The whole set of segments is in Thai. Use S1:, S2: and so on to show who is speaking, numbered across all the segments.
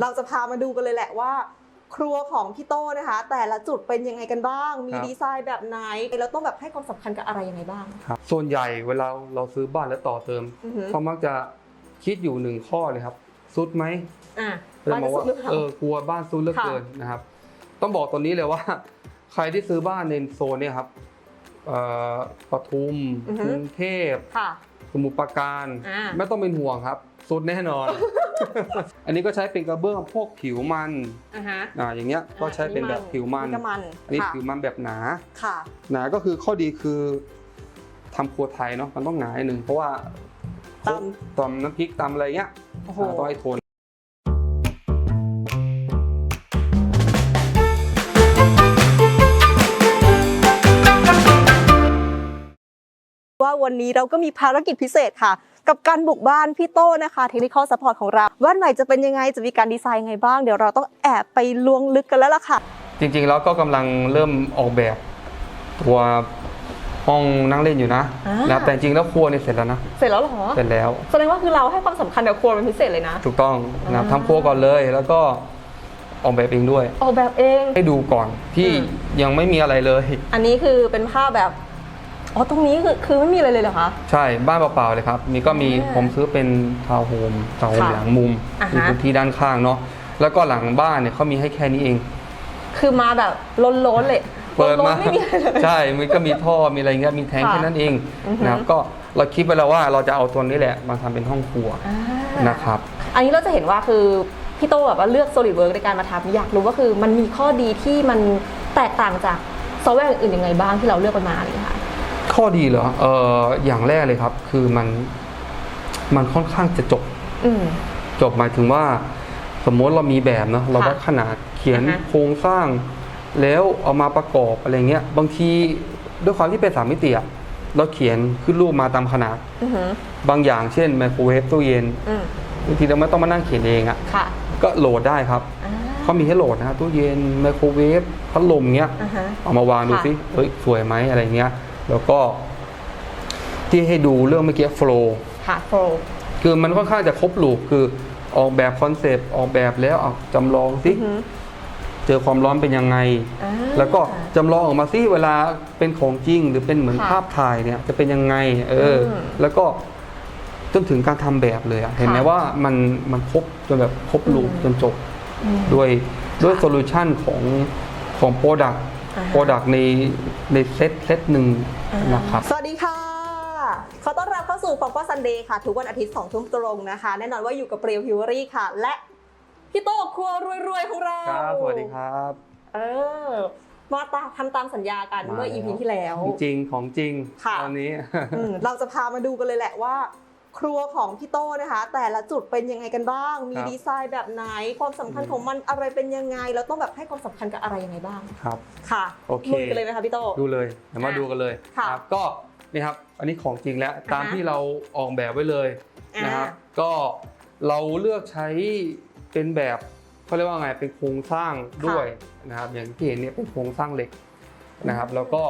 S1: เราจะพามาดูกันเลยแหละว่า ครัวของพี่โต้นะคะ แต่ละจุดเป็นยังไงกันบ้าง มี
S2: ครับ
S1: ดีไซน์แบบไหนเราต้องแบบให้ความสำคัญกับอะไรยังไงบ้าง
S2: ครับส่วนใหญ่เวลาเราซื้อบ้านแล้วต่อเติม
S1: อือหือ
S2: เขามักจะคิดอยู่หนึ่งข้อเลยครับซุดไหม
S1: อะ
S2: เลย
S1: บ้าน
S2: มอง
S1: สุ
S2: ว่า
S1: ดหรือเปล่า
S2: เออกลัวบ้านซุดเหลือ
S1: ค่ะ
S2: เกินนะครับ ต้องบอกตอนนี้เลยว่า ใครที่ซื้อบ้านในโซนเนี่ยครับเอ่อปทุม
S1: อือฮึ
S2: กรุงเทพ
S1: ค่ะ
S2: สมุทรปราการ
S1: อ่า
S2: ไม่ต้องเป็นห่วงครับ ซุดแน่นอน อันนี้ก็ใช้เป็นกระเบื้องพวกผิวมัน
S1: อะฮะ
S2: อ่าอย่างเงี้ยก็ใช้เป็นแบบผิวมัน
S1: ก็มัน
S2: อันนี้
S1: ค่ะ
S2: ผิวมันแบบหนา
S1: ค่ะ
S2: หนาก็คือข้อดีคือทำครัวไทยเนาะมันต้องหนาหนึ่งเพราะว่า
S1: ต
S2: ตำน้ำพริกตำอะไรเงี้ย
S1: โอ้โห
S2: อ่าต้องให้ทน
S1: ว่าวันนี้เราก็มีภารกิจพิเศษค่ะ กับการบุกบ้านพี่โต้นะคะเทคนิคอลซัพพอร์ตของเราบ้านใหม่จะเป็นยังไงจะมีการดีไซน์ยังไงบ้าง เดี๋ยวเราต้องแอบไปลวงลึกกันแล้วล่ะค่ะ
S2: จริงๆแล้วก็กำลังเริ่มออกแบบตัวห้องนั่งเล่นอยู่นะ
S1: อ่าน
S2: นะแต่จริงๆแล้วครัวเนี่ยเสร็จแล้วนะ
S1: เสร็จแล้วเหรอ
S2: เสร็จแล้ว
S1: แสดงว่าคือเราให้ความสำคัญกับครัวเป็นพิเศษเลยนะ
S2: ถูกต้องนะ
S1: อ่า
S2: ทำครัวก่อนเลย แล้วก็ออกแบบเองด้วย
S1: ออกแบบเอง
S2: ให้ดูก่อนที่
S1: อืม
S2: ยังไม่มีอะไรเลย
S1: อันนี้คือเป็นภาพแบบ อ๋อตรงนี้คือคือไม่มีอะไรเลยเหรอคะ
S2: ใช่บ้านเปล่าๆเลยครับมีก็มี
S1: อ่า
S2: ผมซื้อเป็นทาวน์โฮมทาวน์โฮม
S1: ค่ะ
S2: หลังมุม
S1: อ่าฮะ
S2: มีพื้นที่ด้านข้างเนาะแล้วก็หลังบ้านเนี่ยเขามีให้แค่นี้เอง
S1: คือมาแบบล้นๆเลย
S2: เปิด
S1: ล้
S2: มาน
S1: ๆไม่มีอะไรเลย
S2: ใช่มันก็มีท่อมีอะไรเงี้ยมีแทง
S1: ค่ะ
S2: แค่นั้นเอง
S1: อือฮึ
S2: นะครับก็เราคิดไปแล้วว่าเราจะเอาตัวนี้แหละมาทำเป็นห้องครัว
S1: อ่า
S2: นะครับ
S1: อันนี้เราจะเห็นว่าคือพี่โตแบบว่าเลือก SolidWorks ในการมาทำอยากรู้ว่าคือมันมีข้อดีที่มันแตกต่างจากซอฟต์แวร์อื่นๆยังไงบ้างที่เราเลือกมันมาเลยค่ะ
S2: ข้อดีเหรอเอออย่างแรกเลยครับ คือมันมันค่อนข้างจะจบ
S1: อืม
S2: จบหมายถึงว่า สมมติเรามีแบบเนาะเรา
S1: ค่ะ
S2: วัดขนาดเขียน
S1: อ่าฮะ
S2: โครงสร้าง แล้วเอามาประกอบอะไรเงี้ย บางทีด้วยความที่เป็นสามมิติอะเราเขียนขึ้นรูปมาตามขนาด
S1: อือหือบา
S2: งอย่างเช่นไมโครเวฟตู้เย็น
S1: อืม
S2: บางทีเราไม่ต้องมานั่งเขียนเองอะ
S1: ค่ะ
S2: ก็โหลดได้ครับ
S1: อ่า
S2: เขามีให้โหลดนะครับตู้เย็นไมโครเวฟพัดลมเงี้ย
S1: อ่าฮะ
S2: เอามาวางดู
S1: ค่ะ
S2: สิเฮ้ย สวยไหมอะไรเงี้ย แล้วก็ที่ให้ดูเรื่องเมื่อกี้โฟล์
S1: ค่ะโฟล
S2: คือมันค่อนข้างจะครบลูปคือออกแบบคอนเซปต์ออกแบบแล้วเอาจำลองสิ
S1: อือหือ
S2: เจอความร้อนเป็นยังไง
S1: อ่า
S2: แล้วก็จำลองออกมาสิเวลาเป็นของจริง หรือเป็นเหมือน
S1: ค่ะ
S2: ภาพถ่ายเนี่ยจะเป็นยังไง เอออ
S1: ม
S2: แล้วก็จนถึงการทำแบบเลยอะเห็นไหม
S1: ค่ะ
S2: ว่ามันมันครบจนแบบครบลูป
S1: อืม
S2: จนจบ
S1: อืม
S2: ด้วยด้วย
S1: ค่ะ
S2: โซลูชันของของโปรดักต์
S1: อ่าฮะ
S2: โปรดักต์ในในเซตเซตหนึ่ง นะครับ
S1: สวัสดีค่ะ ขอต้อนรับเข้าสู่ p o p ป Sunday ค่ะ ทุกวันอาทิตย์2ทุ่มตรงนะคะ แน่นอนว่าอยู่กับเปรียวพิวรี่ค่ะ และพี่โต้ครัวรวยๆของเรา
S2: ครับ สวัสดีครับ
S1: เออมาตาทำตามสัญญากันเมื่อ
S2: มา
S1: EP
S2: แล้ว
S1: ที่แล้ว
S2: จริงของจริง
S1: ค่ะ
S2: ตอนนี้
S1: อืมเราจะพามาดูกันเลยแหละว่า ครัวของพี่โต้นะคะ แต่ละจุดเป็นยังไงกันบ้าง มี
S2: ครับ
S1: ดีไซน์แบบไหน ความสำคัญ
S2: อืม
S1: ของมันอะไรเป็นยังไงเราต้องแบบให้ความสำคัญกับอะไรยังไงบ้าง
S2: ครับ
S1: ค่ะ
S2: โอเค
S1: ลุยกันเลยไหมคะพี่โต้
S2: ดูเลยเดี๋ยวมา
S1: อะ
S2: ดูกันเลย
S1: ค่ะ
S2: ครับก็นี่ครับอันนี้ของจริงแล้วตาม
S1: อ่าฮะ
S2: ที่เราออกแบบไว้เลยนะครับ
S1: อ่า
S2: ก็เราเลือกใช้เป็นแบบเขาเรียกว่าไงเป็นโครงสร้างด้วยนะครับอย่างที่เห็นเนี่ยเป็นโครงสร้างเหล็กนะครับแล้วก็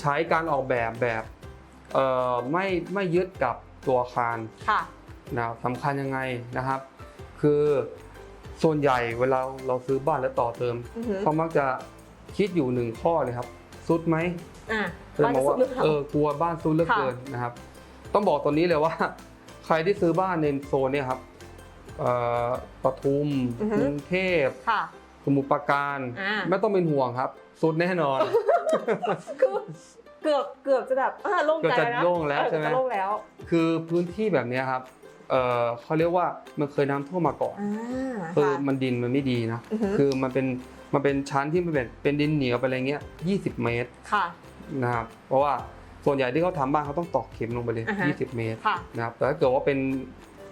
S2: ใช้การออกแบบแบบเอ่อไม่ไม่ยึดกับ ตัวอาคาร
S1: ค่ะ
S2: นะครับสำคัญยังไงนะครับ คือส่วนใหญ่เวลาเราซื้อบ้านแล้วต่อเติม
S1: อือหือ
S2: เขามักจะคิดอยู่หนึ่งข้อเลยครับซุดไหม
S1: อะ
S2: เลย
S1: บ้าน
S2: มอง
S1: จะสุ
S2: ว่า
S1: ดหรือเปล่า
S2: เออกลัวบ้านซุดเหลือ
S1: ค่ะ
S2: เกินนะครับ ต้องบอกตอนนี้เลยว่า ใครที่ซื้อบ้านในโซนเนี่ยครับเอ่อปทุม
S1: อือฮึ
S2: กรุงเทพ
S1: ค่ะ
S2: สมุทรปราการ
S1: อ่า
S2: ไม่ต้องเป็นห่วงครับซุดแน่นอน
S1: คือ เกือบเกือบจะแบบอ่าโล่งใจ
S2: เกือบจะ
S1: นะ
S2: โล่งแล้ว
S1: เออ
S2: ใช่ไหม
S1: เกือบจะโล่งแล้ว
S2: คือพื้นที่แบบเนี้ยครับเอ่อเขาเรียกว่ามันเคยน้ำท่วมมาก่อน
S1: อ่า
S2: คือ
S1: ค่ะ
S2: มันดินมันไม่ดีนะ
S1: อือฮึ
S2: คือมันเป็นมันเป็นชั้นที่มันเป็นเป็นดินเหนียวไปอะไรเงี้ย 20 เมตร
S1: ค่ะ
S2: นะครับ เพราะว่าส่วนใหญ่ที่เขาทำบ้านเขาต้องตอกเข็มลงไปเลย
S1: อ่าฮะ
S2: 20 เมตร
S1: ค่ะ
S2: นะครับแต่ถ้าเกิดว่าเป็น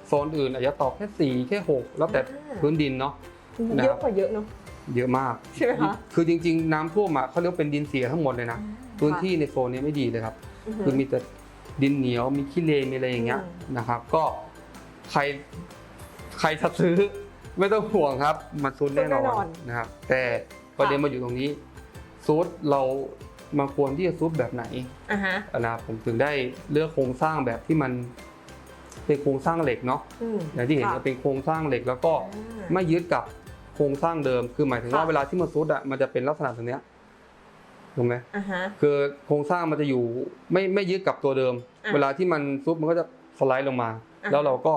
S2: โซนอื่นอาจจะตอกแค่4แค่6แล้วแต่
S1: อ่า
S2: พื้นดินเนาะนะ
S1: เย
S2: ครั
S1: อะ
S2: บ
S1: กว่าเยอะเนาะ
S2: เยอะมาก
S1: ใช่ไหมคะ
S2: คือจริงๆ น้ำท่วมอะเขาเรียกว่าเป็นดินเสียทั้งหมดเลยนะ พื้นที่ในโซนนี้ไม่ดีเลยครับ
S1: อือฮึ
S2: คือมีแต่ดินเหนียวมีขี้เลนมีอะไรอย่างเงี้ย
S1: อืม
S2: นะครับ ก็ใครใครจะซื้อไม่ต้องห่วงครับ มันซุดแน่นอนนะครับ แต่ประเด็นมาอยู่ตรงนี้ซุดเรามาควรที่จะซุดแบบไหน
S1: อ่าฮะ
S2: นะครับผมถึงได้เลือกโครงสร้างแบบที่มันเป็นโครงสร้างเหล็กเนาะ
S1: อืม
S2: อย่างที่เห็น
S1: ค่ะ
S2: เนี่ยเป็นโครงสร้างเหล็กแล้วก็
S1: อ่า
S2: ไม่ยึดกับโครงสร้างเดิม คือหมายถึงว่า
S1: ค่ะ
S2: เวลาที่มันซุดอะมันจะเป็นลักษณะแบบเนี้ย ถูกไหม
S1: อ่าฮะ
S2: คือโครงสร้างมันจะอยู่ไม่ไม่ยึดกับตัวเดิม
S1: อะ
S2: เวลาที่มันซุดมันก็จะสไลด์ลงมา
S1: อะ
S2: แล้วเราก็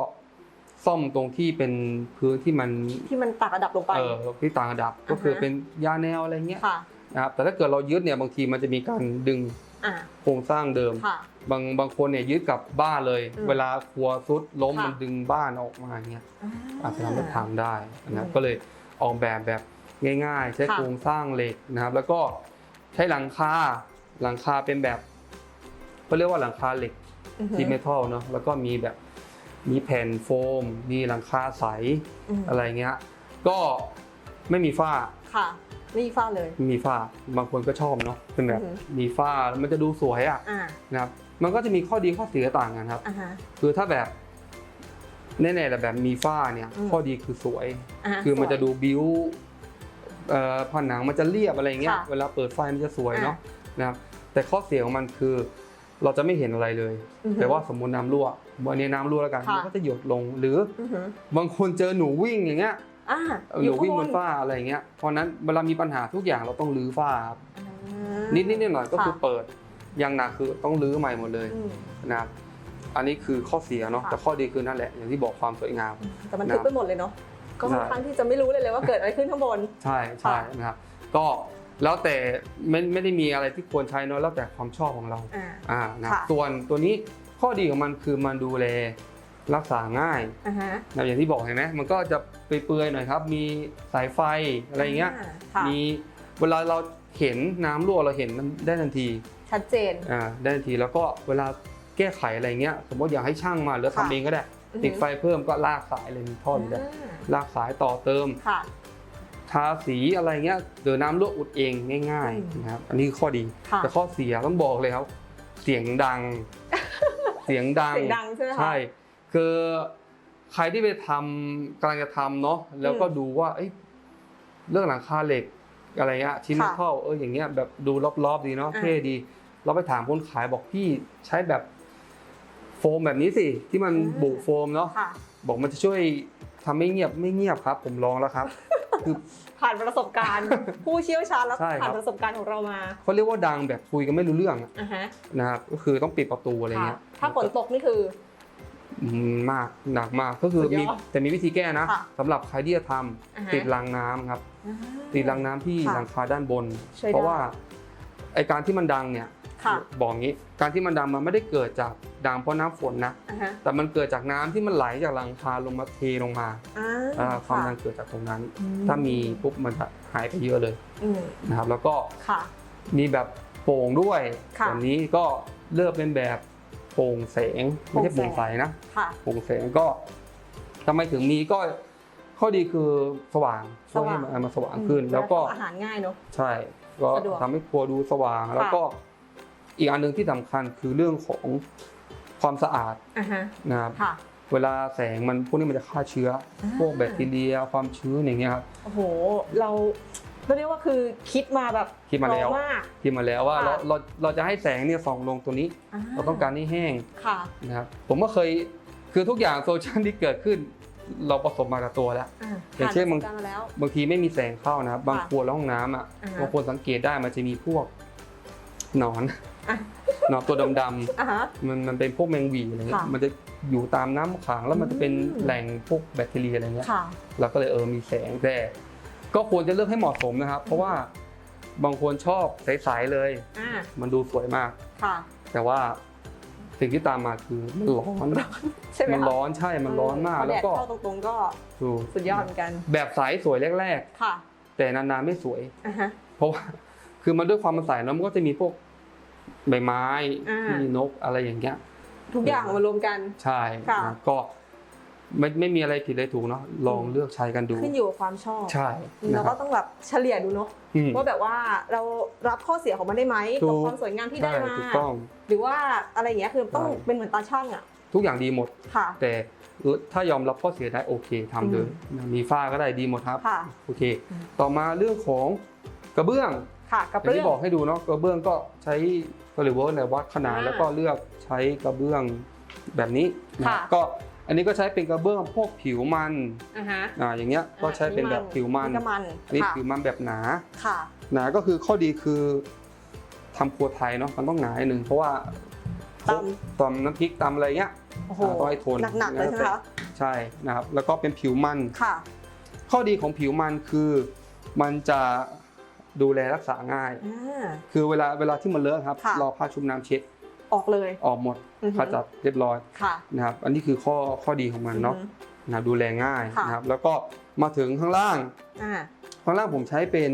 S2: ซ่อมตรงที่เป็นพื้นที่มัน
S1: ที่มันตักระดับลงไป
S2: เออที่ต่างระดับ ก็คือเป็นยาแนวอะไรเงี้ย
S1: ค่ะ
S2: นะครับแต่ถ้าเกิดเรายึดเนี่ยบางทีมันจะมีการดึง
S1: อ่า
S2: โครงสร้างเดิม
S1: ค่ะ
S2: บางบางคนเนี่ยยึดกับบ้านเลย
S1: อืม
S2: เวลาครัวซุดล้ม
S1: ค่ะ
S2: มันดึงบ้านออกมาเงี้ย อาจจะทำให้พังได้นะครับ
S1: อืม
S2: ก็เลยออกแบบแบบง่าย ๆ ใช้
S1: ค่ะ
S2: โครงสร้างเหล็กนะครับ แล้วก็ ใช้หลังคาหลังคาเป็นแบบเขาเรียกว่าหลังคาเหล็ก
S1: อือฮึ
S2: ที่เมทัลเนาะแล้วก็มีแบบมีแผ่นโฟม มีหลังคาใส
S1: ม
S2: อะไรเงี้ยก็ไม่มีฝ้า
S1: ค่ะไม่มีฝ้าเลย
S2: ไม่มีฝ้าบางคนก็ชอบเนาะเป็นแบบ
S1: อือฮึ
S2: มีฝ้าแล้วมันจะดูสวยอะ
S1: อ่า
S2: นะครับมันก็จะมีข้อดีข้อเสียต่างกันครับ
S1: อ่าฮะ
S2: คือถ้าแบบแน่ๆแหละแบบมีฝ้าเนี่ย
S1: อืม
S2: ข้อดีคือสวยา
S1: ฮ
S2: คือมันจะ
S1: สวย
S2: ดูบิ้ว เอ่อผนังมันจะเรียบอะไรเงี้ย
S1: ค่ะ
S2: เวลาเปิดไฟมันจะสวย
S1: อะ
S2: เนาะนะครับแต่ข้อเสียของมันคือ เราจะไม่เห็นอะไรเลย
S1: อือฮึ
S2: แต่ว่าสมมติน้ำรั่ววันนี้น้ำรั่วแล้วกัน
S1: ค่ะ
S2: มันก็จะหยดลง หรือ
S1: อือฮึ
S2: บางคนเจอหนูวิ่งอย่างเงี้ย
S1: อ่า
S2: หนูวิ่งบนฝ้าอะไรเงี้ยเพราะฉะนั้นเวลามีปัญหาทุกอย่างเราต้องรื้อฝ้าครับ
S1: อ่า
S2: นิดนิดๆหน่อยๆก็คือ
S1: ค่ะ
S2: เปิดอย่างหนักคือต้องรื้อใหม่หมดเลย
S1: อืม
S2: นะครับอันนี้คือข้อเสียเนาะ
S1: ค่ะ
S2: แต่ข้อดีคือนั่นแหละอย่างที่บอกความสวยงาม
S1: แต่มัน
S2: นะ
S1: ทึบไปหมดเลยเนาะ ก็ค่อน
S2: ใช่
S1: ข้างที่จะไม่รู้เลยเลยว่าเกิดอะไรขึ้นข้างบน
S2: ใช่ใช่
S1: ค่ะ
S2: นะครับก็แล้วแต่ไม่ไม่ได้มีอะไรที่ควรใช้เนอะแล้วแต่ความชอบของเรา
S1: อ่า
S2: อ่านะ
S1: ค่ะ
S2: ส่วนตัวนี้ข้อดีของมันคือมันดูแลรักษาง่าย
S1: อ่าฮะ
S2: นะอย่างที่บอกเห็นไหมมันก็จะเปื่อยๆหน่อยครับ มีสายไฟอะไรเงี้ยา
S1: ค่ะ
S2: มีเวลาเราเห็นน้ำรั่วเราเห็นมันได้ทันที
S1: ชัดเจน
S2: อ่าได้ทันทีแล้วก็เวลาแก้ไขอะไรเงี้ย สมมติอยากให้ช่างมาหรือ
S1: ค่ะ
S2: ทำเองก็ได้
S1: อือฮึ
S2: ติดไฟเพิ่มก็ลากสายเลยมีท่ออยู่ได้
S1: อ่า
S2: ลากสายต่อเติม
S1: ค่ะ
S2: ทาสีอะไรเงี้ยเดี๋ยวน้ำรั่วอุดเองง่าย
S1: อืม
S2: ๆนะครับอันนี้คือข้อดี
S1: ค่ะ
S2: แต่ข้อเสียต้องบอกเลยครับเสียงดังเสียงดัง
S1: เสียงดังใช่ไหมคะ
S2: ใช่คือใครที่ไปทำกำลังจะทำเนาะแล้วก็
S1: อืม
S2: ดูว่าเอ้ยเรื่องหลังคาเหล็กอะไรเงี้ยชิ้น
S1: ค่ะ
S2: เท่าเอออย่างเงี้ยแบบดูรอบๆดีเนาะ
S1: อ่า
S2: เท่ดี เราไปถามคนขายบอกพี่ใช้แบบโฟมแบบนี้สิที่มันบุโฟมเนาะ
S1: ค่ะ
S2: บอกมันจะช่วยทำให้เงียบไม่เงียบครับ ผมลองแล้วครับคือ
S1: ผ่านประสบการณ์ ผู้เชี่ยวชาญแล้ว
S2: ใช่ครับ
S1: ผ่านประสบการณ์ของเรามา
S2: เขาเรียกว่าดังแบบคุยกันไม่รู้เรื่องอะ
S1: อ่าฮะ
S2: นะครับก็คือต้องปิดประตูอะไร
S1: ค่ะ
S2: เงี้ย
S1: ถ้าฝนตกนี่คือ
S2: อืมมากหนักมากก็คือ
S1: สุดยอด
S2: มีแต่มีวิธีแก้นะ
S1: ค่ะ
S2: สำหรับใครที่จะท
S1: อ่าฮะำ
S2: ติดรางน้ำครับ
S1: อ่า
S2: ติดรางน้ำที่
S1: ค่ะ
S2: หลังคาด้านบน
S1: ช่วยได้
S2: เพราะว่าไอการที่มันดังเนี่ย
S1: ค่ะ
S2: บอกงี้ การที่มันดังมันไม่ได้เกิดจาก ดังเพราะน้ำฝนนะ
S1: อ่าฮะ
S2: แต่มันเกิดจากน้ำที่มันไหลจากหลังคาลงมาเทลงมา
S1: อ่า
S2: อ่าความ
S1: ค่ะ
S2: ดังเกิดจากตรงนั้น
S1: อื
S2: ถ้ามีปุ๊บมันจะหายไปเยอะเลย
S1: อืม
S2: นะครับ แล้วก็
S1: ค่ะ
S2: มีแบบโป่งด้วย
S1: ค่ะ
S2: แบบนี้ก็เลือกเป็นแบบโปร่งแสงไม่ใช่
S1: โปร่
S2: โปร่
S1: ง
S2: ง
S1: แส
S2: ใส
S1: ง
S2: นะ
S1: ค่ะ
S2: โปร่งแสงก็ทำไมถึงมีก็ข้อดีคือสว่าง
S1: สว่าง
S2: ช่วยให้มันมันสว่างขึ้น
S1: อืม
S2: แล้วก็
S1: ทำอาหารง่ายเนาะ
S2: ใช่ก็
S1: สะดวก
S2: ทำให้ครัวดูสว่าง แล้วก็อีกอันหนึ่งที่สำคัญคือเรื่องของ ความสะอาด
S1: อ่าฮะ
S2: นะครับ
S1: ค่ะ
S2: เวลาแสงมันพวกนี้มันจะฆ่าเชื้ออา พวกแบคทีเรียความชื้นอย่างเงี้ยครับ
S1: โอ้โห เราเรียกว่าคือคิดมาแบบ
S2: คิดมาแล้ว
S1: พร้อมาก
S2: ที่มาแล้วว่า
S1: ค่ะ
S2: เราเราเราจะให้แสงเนี่ยส่องลงตัวนี้ เราต้องการให้แห้ง
S1: ค่ะ
S2: นะครับผมก็เคยคือทุกอย่างโซเชียลที่เกิดขึ้น เราประสบมากับตัวแล้ว
S1: อ่า
S2: อย่างเช่น
S1: ผ่
S2: บาง
S1: ประสบการณ์มาแล้ว
S2: บางทีไม่มีแสงเข้านะครับ บาง
S1: ค่ะ
S2: ครัวแล้วห้องน้ำอะ
S1: อ่าฮะ
S2: บางคนสังเกตได้มันจะมีพวกหนอน
S1: อะ
S2: หนอนตัวดำๆ
S1: อ่าฮะ
S2: มันมันเป็นพวกแมงหวีอะไรเงี้ย
S1: ค่ะ
S2: มันจะอยู่ตามน้ำขังแล้วมันจะเป็น
S1: อืม
S2: แหล่งพวกแบคทีเรียอะไรเงี้ย
S1: ค่ะ
S2: เราก็เลยเออมีแสงแต่ก็ควรจะเลือกให้เหมาะสมนะครับ เพราะว่าบางคนชอบใสๆเลย
S1: อ่า
S2: มันดูสวยมาก
S1: ค่ะ
S2: แต่ว่าสิ่งที่ตามมาคือมันร้อน
S1: ใช่ไหม
S2: มัน
S1: คะ
S2: ร้อนใช่มันร้อนมาก
S1: พอ
S2: แล้ว
S1: ดด
S2: ก็
S1: เข้าตรงๆก็
S2: ดู
S1: สุดยอดเหมือนกัน
S2: แบบใสสวยแรก
S1: ค่ะ
S2: ๆ แต่นานๆไม่สวย
S1: อ่าฮะ
S2: เพราะว่า คือมันด้วยความมันใสเนอะมันก็จะมีพวก ใบไม้
S1: อ่ามี
S2: มีนกอะไรอย่างเงี้ย
S1: ทุกอย่างมารวมกัน
S2: ใช่
S1: ค่ะ
S2: นะก็ไม่ไม่มีอะไรผิดเลยถูกเนาะลองเลือกใช้กันดู
S1: ขึ้นอยู่กับความชอบ
S2: ใช่
S1: เรา
S2: นะค
S1: ก็
S2: รับ
S1: ต้องแบบเฉลี่ยดูเนาะ
S2: อืม
S1: ว่าแบบว่าเรารับข้อเสียของมันได้ไหม
S2: ถู
S1: กับ
S2: ก
S1: ความสวยงามที่ได้
S2: ใช่
S1: มา
S2: ถูกต้อง
S1: หรือว่าอะไรอย่างเงี้ยคือต้อง
S2: ใช่
S1: เป็นเหมือนตาช่างอะ
S2: ทุกอย่างดีหมด
S1: ค่ะ
S2: แต่เออถ้ายอมรับข้อเสียได้โอเคทำเลยนะมีฝ้าก็ได้ดีหมดครับ
S1: ค่ะ
S2: โอเค
S1: อืม
S2: ต่อมาเรื่องของกระเบื้อง
S1: ค่ะกับ
S2: อย่าง
S1: เรื่อ
S2: ที่
S1: ง
S2: บอกให้ดูเนาะกระเบื้องก็ใช้กระหรือว่าในวัดขนาด
S1: อ่า
S2: แล้วก็เลือกใช้กระเบื้องแบบนี้นะครับ
S1: ค่ะ
S2: ก็อันนี้ก็ใช้เป็นกระเบื้องพวกผิวมัน
S1: อ่าฮะ
S2: อ่าอย่างเงี้ยก็ใช้เป็นแบบผิวมัน
S1: ก็มัน
S2: อันนี้
S1: ค่ะ
S2: ผิวมันแบบหนา
S1: ค่ะ
S2: หนาก็คือข้อดีคือทำครัวไทยเนาะมันต้องหนาหนึ่งเพราะว่า
S1: ต
S2: ตำน้ำพริกตำอะไรเงี้ย
S1: โอ้โห
S2: อ่าต้องให้ทน
S1: หนักๆเลยใช่ไหมคะ
S2: ใช่นะครับแล้วก็เป็นผิวมัน
S1: ค่ะ
S2: ข้อดีของผิวมันคือมันจะ ดูแลรักษาง่าย
S1: อ่า
S2: คือเวลาเวลาที่มันเลอะครับ
S1: ค่ะ
S2: รอผ้าชุบน้ำเช็ด
S1: ออกเลย
S2: ออกหมด
S1: อือฮึ
S2: ขจัดเรียบร้อย
S1: ค่ะ
S2: นะครับ อันนี้คือข้อข้อดีของมันเนาะ
S1: อือฮึ
S2: นะครับดูแลง่าย
S1: ค่ะ
S2: นะครับแล้วก็มาถึงข้างล่าง
S1: อ่า
S2: ข้างล่างผมใช้เป็น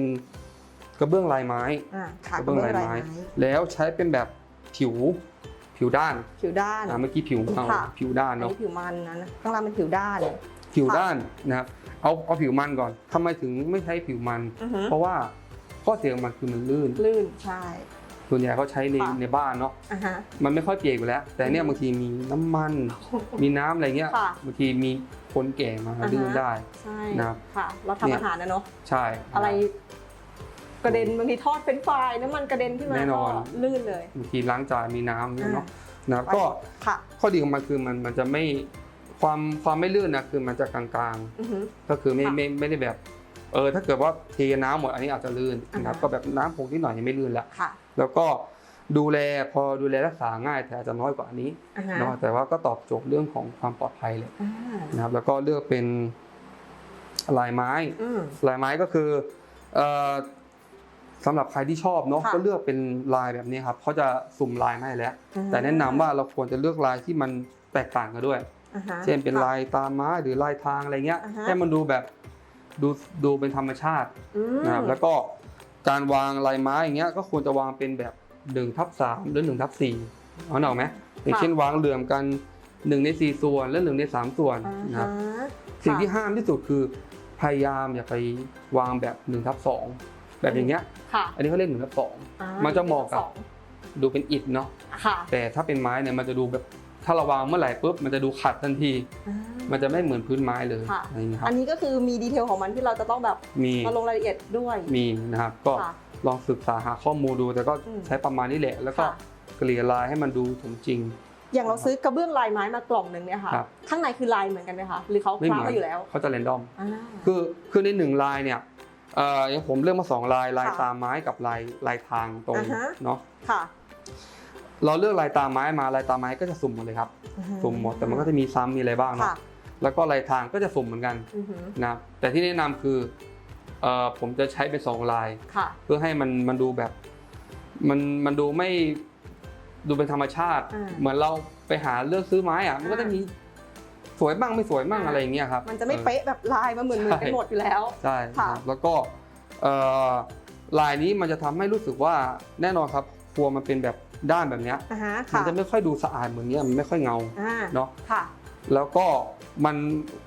S2: กระเบื้องลายไม้
S1: อ่าค่ะ
S2: กระเบื้องลายไม้ แล้วใช้เป็นแบบผิวผิวด้าน
S1: ผิวด้าน
S2: อ่าเมื่อกี้ผิวเงา
S1: ค่ะ
S2: ผิวด้าน
S1: อัน
S2: เนาะ
S1: นี้ผิวมันนะข้างล่างเป็นผิวด้าน
S2: ผิว
S1: ค่ะ
S2: ด้านนะครับเอาเอาผิวมันก่อนทำไมถึงไม่ใช้ผิวมัน
S1: อือฮึ
S2: เพราะว่า ข้อเสียของมันคือมันลื่น
S1: ลื่นใช่
S2: ส่วนใหญ่เขาใช้ใน
S1: ค่ะ
S2: ในบ้านเนาะ
S1: อ่าฮะ
S2: มันไม่ค่อยเปียกอยู่แล้ว แต่เนี่ย
S1: อืม
S2: บางทีมีน้ำมัน มีน้ำอะไรเงี้ย
S1: ค่ะ
S2: บางทีมีคนแก่มา
S1: อ่าฮะ
S2: ลื่นได้
S1: ใช่
S2: นะครับ
S1: ค่ะ เราทำอาหารนะเนาะ
S2: ใช่
S1: อะไร กระเด็นบางทีทอดเป็นไฟรายน้ำมันกระเด็นขึ้นมา
S2: แน่นอน
S1: ก็ลื่นเลย
S2: บางทีล้างจานมีน้ำเนี่ยเนาะ
S1: อ่
S2: นะครับก็
S1: ค่ะ
S2: ข้อดีของมันคือมันมันจะไม่ความความไม่ลื่นนะคือมันจะกลาง
S1: อือฮึ
S2: ๆ ก็คือไม่
S1: ค่ะ
S2: ไม่ไม่ได้แบบ เออถ้าเกิดว่าเทน้ำหมดอันนี้อาจจะลื่นนะครับ
S1: อ่าฮะ
S2: ก็แบบน้ำผงนิดหน่อยยังไม่ลื่นละ
S1: ค่ะ
S2: แล้วก็ดูแลพอดูแลรักษาง่ายแต่อาจจะน้อยกว่าอันนี้
S1: อ่าฮะ
S2: เนาะแต่ว่าก็ตอบโจทย์เรื่องของความปลอดภัยเลย
S1: อ่า
S2: นะครับ แล้วก็เลือกเป็นลายไม้
S1: อืม
S2: ลายไม้ก็คือเอ่อสำหรับใครที่ชอบเนาะ
S1: ค่ะ
S2: ก็เลือกเป็นลายแบบนี้ครับเขาจะสุ่มลายมาให้แล้ว
S1: อ่า
S2: แต่แนะนำว่าเราควรจะเลือกลายที่มันแตกต่างกันด้วย
S1: อ่าฮะ
S2: เช่นเป็น
S1: ค่ะ
S2: ลายตามไม้หรือลายทางอะไรเงี้ย
S1: อ่าฮะ
S2: ให้มันดูแบบ ดูดูเป็นธรรมชาติ
S1: อืม
S2: นะครับแล้วก็การวางลายไม้อย่างเงี้ยก็ควรจะวางเป็นแบบ1ทับสามหรือ1ทับสี่เอาหนออกไหมอย่างเช่นวางเหลื่อมกัน1ใน4ส่วนและ1ใน3ส่วน
S1: อ่า
S2: นะครับ
S1: ฮะ
S2: สิ่งที่
S1: ค่ะ
S2: ห้ามที่สุดคือพยายามอย่าไปวางแบบ1ทับสองแบบอย่างเงี้ย
S1: ค่ะ
S2: อันนี้เขาเรียกหนึ่งทับสอง
S1: อ่
S2: มันจะเหมาะกับ
S1: สอง
S2: ดูเป็นอิฐเนาะ
S1: ค่ะ
S2: แต่ถ้าเป็นไม้เนี่ยมันจะดูแบบ ถ้าเราวางเมื่อไหร่ปุ๊บมันจะดูขัดทันที
S1: อ่า
S2: มันจะไม่เหมือนพื้นไม้เลย
S1: ค่ะ
S2: อะไรอย่างเงี้ยค
S1: อั
S2: รับ
S1: นนี้ก็คือมีดีเทลของมันที่เราจะต้องแบบ
S2: มี
S1: มาลงรายละเอียดด้วย
S2: มีนะครับก็
S1: ค่ะ
S2: ลองศึกษาหาข้อมูลดู แต่ก็
S1: อืม
S2: ใช้ประมาณนี้แหละ แล้วก็
S1: ค่ะ
S2: เกลี่ยลายให้มันดูสมจริง
S1: อย่างเราซื้อกระเบื้องลายไม้มากล่องหนึ่งเนี่ยค่ะ
S2: ครับ
S1: ข้างในคือลายเหมือนกันไหมคะหรือเขา
S2: ไม่
S1: ค
S2: เห
S1: ล้า
S2: มือน
S1: มาอยู่แล้ว
S2: เขาจะเรนดอม
S1: อ่า
S2: คือคือในหนึ่งลายเนี่ยเอ่ออย่างผมเลือกมาสองลายลาย
S1: ค่ะ
S2: ตามไม้กับลายลายทางตรง
S1: อ่าฮะ
S2: เนาะ
S1: ค่ะ
S2: เราเลือกลายตามไม้มาลายตามไม้ก็จะสุ่มหมดเลยครับ สุ่มหมดแต่มันก็จะมีซ้ำมีอะไรบ้างเนาะ
S1: ค่ะ
S2: แล้วก็ลายทางก็จะสุ่มเหมือนกัน
S1: อือหือ
S2: นะครับแต่ที่แนะนำคือเอ่อผมจะใช้เป็นสองลาย
S1: ค่ะ
S2: เพื่อให้มันมันดูแบบมันมันดูไม่ดูเป็นธรรมชาติ
S1: อ่า
S2: เหมือนเราไปหาเลือกซื้อไม้อะมันก็จะ
S1: อ่ามี
S2: มีสวยบ้างไม่สวยบ้าง
S1: อ่า
S2: อะไรอย่างเงี้ยครับ
S1: มันจะไม่
S2: ออ
S1: เป๊ะแบบลายมาเหมือนมือ
S2: ใช่
S1: กันหมดอยู่แล้ว
S2: ใช่
S1: ค่ะ
S2: ครับแล้วก็เอ่อลายนี้มันจะทำให้รู้สึกว่าแน่นอนครับครัวมันเป็นแบบ ด้านแบบเนี้ย
S1: อ่าฮะ
S2: มั
S1: ค่ะ
S2: จะไม่ค่อยดูสะอาดเหมือนเนี้ยมันไม่ค่อยเงา
S1: อ่า
S2: เนาะ
S1: ค่ะ
S2: แล้วก็มัน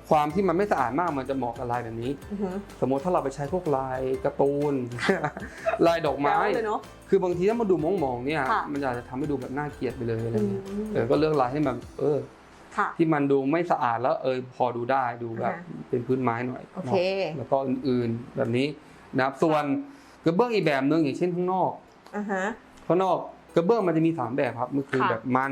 S2: ความที่มันไม่สะอาดมากมันจะเหมาะกับลายแบบนี้
S1: อือหือ
S2: สมมติถ้าเราไปใช้พวกลายการ์ตูน ลายดอกไม้
S1: แบ๊วเลยเนาะ
S2: คือบางทีถ้ามาดูมองๆเนี่ย
S1: ค่ะ
S2: มันอาจจะทำให้ดูแบบน่าเกลียดไปเลยอะไร
S1: อื
S2: เงี้ย
S1: ม
S2: เออก็เลือกลายให้มันเออ
S1: ค่ะ
S2: ที่มันดูไม่สะอาดแล้วเออพอดูได้ดูแบบ
S1: อ่าฮะ
S2: เป็นพื้นไม้หน่อย
S1: โอเค
S2: เนาะแล้วก็อื่นๆแบบนี้นะครับส่วนกระเบื้องอีกแบบหนึ่งอย่างเช่นข้างนอก
S1: อ่าฮะ
S2: ข้างนอก กระเบื้องมันจะมีสามแบบครับมันคือ
S1: ค่ะ
S2: แบบมัน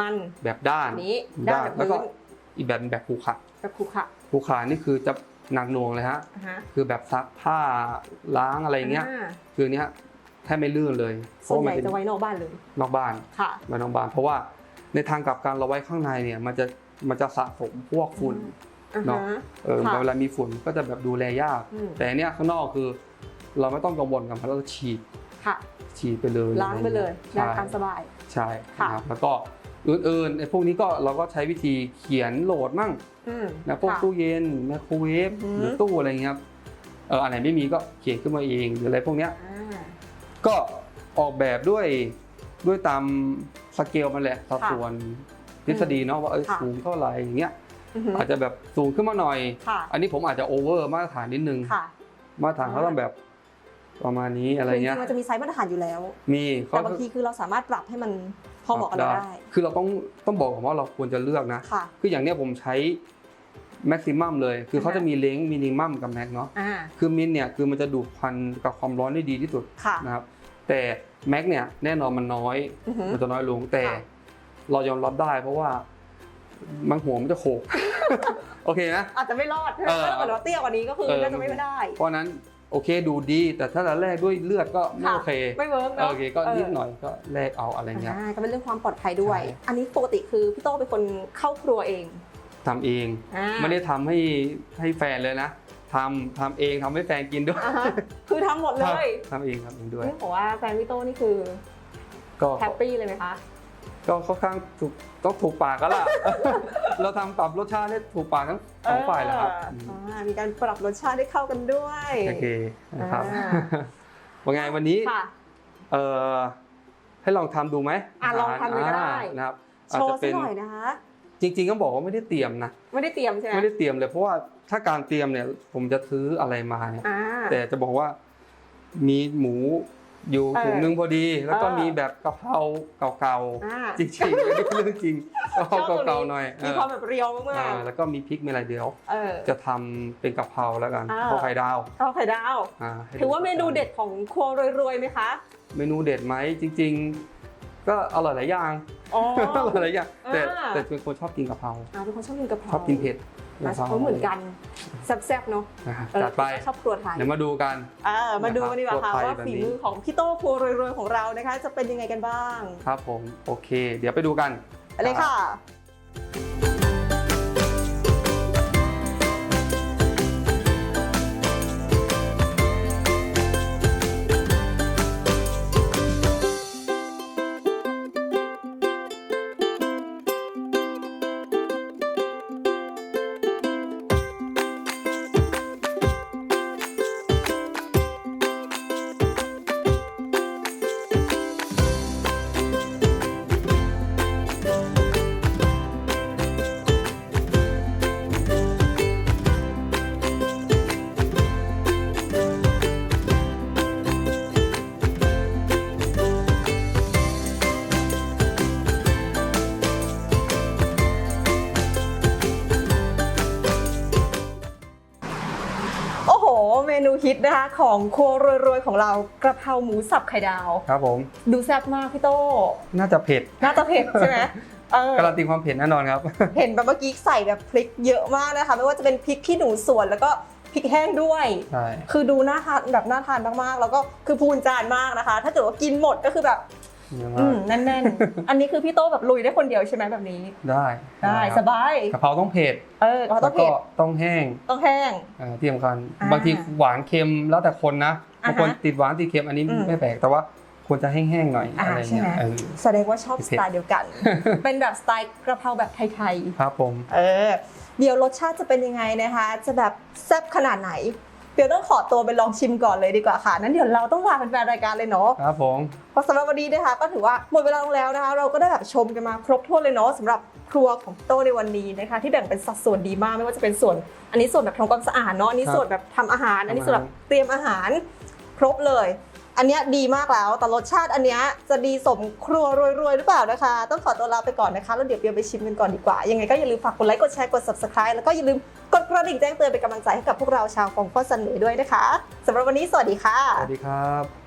S1: มัน
S2: แบบด้าน
S1: อันนี้ด้านแบบ
S2: แล้วก็
S1: พื้น
S2: อีกแบบแบบภูขา
S1: แบบขรุขระ
S2: ภูขานี่คือจะหนักหน่วงเลยฮะ
S1: อ่าฮะ
S2: คือแบบซักผ้าล้างอะไรเงี้ย
S1: อ่า
S2: คือเนี้ยแทบไม่ลื่นเลยเพ
S1: ส่วน
S2: ราะ
S1: ให
S2: มั
S1: ญ่
S2: นเป็น
S1: จะไว้นอกบ้านเลย
S2: นอกบ้าน
S1: ค่ะ
S2: ไว้นอกบ้าน เพราะว่าในทางกลับกันเราไว้ข้างในเนี่ยมันจะมันจะสะสมพวกฝุ่น
S1: อ่า
S2: เนาะ
S1: ฮะ
S2: เออ
S1: ค่ะ
S2: เวลามีฝุ่นก็จะแบบดูแลยาก
S1: อืม
S2: แต่อันเนี้ยข้างนอกคือ เราไม่ต้องกังวลกับเพราะเราฉีด
S1: ค่ะ
S2: ฉีดไปเลย
S1: ล้างไปเลย
S2: ใช่
S1: ได้ตามสบาย
S2: ใช่
S1: ค่ะ
S2: นะครับแล้วก็อื่นๆไอ้พวกนี้ก็เราก็ใช้วิธีเขียนโหลดมั่ง
S1: อืม
S2: นะพวก
S1: ค่ะ
S2: ตู้เย็นไมโครเวฟ
S1: อือหือ
S2: หรือตู้อะไรเงี้ยครับเอออันไหนไม่มีก็เขียนขึ้นมาเองหรืออะไรพวกเนี้ย
S1: อ่า
S2: ก็ออกแบบด้วยด้วยตามสเกลมันแหละสัด
S1: ค่ะ
S2: ส่วนทฤษฎีเนาะว่าเออ
S1: ค่ะ
S2: สูงเท่าไหร่อย่างเงี้ย
S1: อือหือ
S2: อาจจะแบบสูงขึ้นมาหน่อย
S1: ค่ะ
S2: อันนี้ผมอาจจะโอเวอร์มาตรฐานนิดนึง
S1: ค่ะ
S2: มาตรฐานเขาต้องแบบ ประมาณนี้อะไรเงี้ย
S1: คือจริงๆมันจะมีไซส์มาตรฐานอยู่แล้ว
S2: มีเขา
S1: แต่บางทีคือเราสามารถปรับให้มันพอเหมาะกับเราได้
S2: คือเราต้องต้องบอกก่อนว่าเราควรจะเลือกนะ
S1: ค่ะ
S2: คืออย่างเนี้ยผมใช้แม็กซิมัมเลย คือเขา
S1: อ่าฮะ
S2: จะมีเลงมินิมัมกับแม็กเนาะ
S1: อ่า
S2: คือมินเนี่ยคือมันจะดูดควันกับความร้อนได้ดีที่สุด
S1: ค่ะ
S2: นะครับแต่แม็กเนี่ยแน่นอนมันน้อย
S1: อือหือ
S2: มันจะน้อยลงแต่
S1: ค่ะ
S2: เรายอมรับได้เพราะว่าบางหัวมันจะโขกโอเคนะ
S1: อาจจะไม่รอด
S2: เออ
S1: ถ้าเกิดว่าเตี้ยกว่านี้ก็คือ
S2: เออ
S1: น่าจะไม่ได้
S2: เพราะฉะนั้น โอเคดูดี แต่ถ้าเราแลกด้วยเลือดก็ไม่
S1: ค่ะ
S2: โอเค
S1: ไม่เวิร์กเนาะ
S2: โอเคก็นิดหน่อยก็แลกเอาอะไรเงี้ย
S1: อ่าก็เป็นเรื่องความปลอดภัยด้วย
S2: ใช่
S1: อันนี้ปกติคือพี่โต้เป็นคนเข้าครัวเอง
S2: ทำเอง
S1: อ่า
S2: ไม่ได้ทำให้ให้แฟนเลยนะทำทำเองทำให้แฟนกินด้วย
S1: อ่าฮะคือทำหมดเลย
S2: ทำเองทำเองด้วย
S1: นี่บอกว่าแฟนพี่โต้นี่คือ
S2: ก็
S1: แฮปปี้เลยไหมคะ
S2: ก็ค่อนข้างถูกต้องถูกปากก็ล่ะ เราทำปรับรสชาติให้ถูกปากทั้งสองฝ่ายแหละครับ
S1: เออ
S2: อืม
S1: อ่ามีการปรับรสชาติให้เข้ากันด้วย
S2: โอเคนะครับ
S1: อ่า
S2: ว่าไงวันนี้
S1: ค่ะ
S2: เอ่อให้ลองทำดูไหม
S1: อะลองทำดูก็ได้
S2: อ่านะครับ
S1: โชว์สักหน่อยนะคะ
S2: จริง ๆ ก็บอกว่าไม่ได้เตรียมนะ
S1: ไม่ได้เตรียมใช่ไหม
S2: ไม่ได้เตรียมเลยเพราะว่าถ้าการเตรียมเนี่ยผมจะซื้ออะไรมาเนี่ย
S1: อ่า
S2: แต่จะบอกว่ามีหมู อยู่
S1: เออ
S2: ถุงนึงพอดี แล้วก็
S1: เออ
S2: มีแบบกะเพราเก่า
S1: อ่า
S2: ๆจริงๆไม่ได้เรื่องจริงกะเพราเก่าๆหน่อย
S1: มีความแบบเรียวมา
S2: เออกแล้วก็มีพริกมีอะไรเดียว
S1: ๆเออ
S2: จะทำเป็นกะเพราแล้วกัน
S1: อ่า
S2: กะเพราไข่ดาว
S1: ข้าวไข่ดาว
S2: อ่ให้
S1: ถือว่าเมนูเด็ดของครัวรวยๆไหมคะ
S2: เมนูเด็ดไหมจริง ๆ ก็อร่อยหลายอย่าง
S1: อ๋อ
S2: อร่อยหลายอย่างแต่
S1: อ่า
S2: แต่เป็นคนชอบกินกะเพรา
S1: อ่าเป็นคนชอบกินกะเพรา
S2: ชอบกินเผ็ด
S1: อ่าเขาเหมือนกันแซ่บๆเนาะ
S2: นะครับ
S1: เออ
S2: จัดไป
S1: ชอบครัวไทย
S2: เดี๋ยวมาดูกัน
S1: อ่ามาดูกันดีกว่าค่ะ
S2: ครัวไทย
S1: ว่า
S2: แบบ
S1: ฝี
S2: นี้
S1: มือของพี่โต้ครัวรวยๆของเรานะคะ จะเป็นยังไงกันบ้าง
S2: ครับผมโอเค เดี๋ยวไปดูกัน
S1: ไปเลยค่ะ ของครัวรวยๆของเรากระเพราหมูสับไข่ดาว
S2: ครับผม
S1: ดูแซ่บมากพี่โต้
S2: น่าจะเผ็ด
S1: น่าจะเผ็ดใช่ไหมเออ
S2: การันตีความเผ็ดแน่นอนครับ
S1: เห็นแบบเมื่อกี้ใส่แบบพริกเยอะมากนะคะไม่ว่าจะเป็นพริกขี้หนูสวนแล้วก็พริกแห้งด้วย
S2: ใช่
S1: คือดูน่าทานแบบน่าทานมากๆ แล้วก็คือพูนจานมากนะคะ ถ้าเกิดว่ากินหมดก็คือแบบ
S2: เยอะ
S1: อื
S2: มาก
S1: มแน่นๆ อันนี้คือพี่โต้แบบลุยได้คนเดียวใช่ไหมแบบนี้
S2: ได้
S1: ได้
S2: ค
S1: ส
S2: รับบา
S1: ย
S2: กะเพราต้องเผ็ด
S1: เออเขา
S2: แล้
S1: ต้อ
S2: ว
S1: ง
S2: ก็
S1: เผ็ด
S2: ต้องแห้ง
S1: ต้องแห้ง
S2: อ่าที่สำคัญ
S1: อ่า
S2: บางทีหวานเค็มแล้วแต่คนนะ
S1: อ่า
S2: บาง
S1: ฮะ
S2: คนติดหวานติดเค็มอันนี้
S1: อืม
S2: ไม่แปลกแต่ว่าควรจะแห้งๆหน่อย
S1: อ่า
S2: อะไร
S1: ใช่
S2: เงี้
S1: ไหม
S2: ยเออ
S1: แสดงว่าชอบ
S2: เผ็
S1: ส
S2: ด
S1: ไตล์เดียวกัน เป็นแบบสไตล์กระเพราแบบไทย
S2: ครับผม
S1: ๆ เออ เดี๋ยวรสชาติจะเป็นยังไงนะคะ จะแบบแซ่บขนาดไหน เดี๋ยวต้องขอตัวไปลองชิมก่อนเลยดีกว่าค่ะ นั้นเดี๋ยวเราต้องลาแฟนๆรายการเลยเนาะ
S2: ครับผม
S1: เพราะสำหรับวันนี้นะคะก็ถือว่าหมดเวลาลงแล้วนะคะ เราก็ได้แบบชมกันมาครบถ้วนเลยเนาะสำหรับครัวของพี่โต้ในวันนี้นะคะ ที่แบ่งเป็นสัดส่วนดีมากไม่ว่าจะเป็นส่วน อันนี้ส่วนแบบทำความสะอาดเนาะอันนี้
S2: ครับ
S1: ส่วนแบบทำอาหาร อันนี้
S2: ทำอาหาร
S1: ส่วนแบบเตรียมอาหารครบเลย อันเนี้ยดีมากแล้ว แต่รสชาติอันเนี้ยจะดีสมครัวรวยๆ หรือเปล่านะคะ ต้องขอตัวลาไปก่อนนะคะ แล้วเดี๋ยวเบียวไปชิมกันก่อนดีกว่า ยังไงก็อย่าลืมฝากกดไลค์ กดแชร์ กด subscribe แล้วก็อย่าลืมกดกระดิ่งแจ้งเตือนเป็นกำลังใจให้กับพวกเราชาวฟองฟอสันเนด้วยนะคะสำหรับวันนี้สวัสดีค่ะ
S2: สวัสดีครับ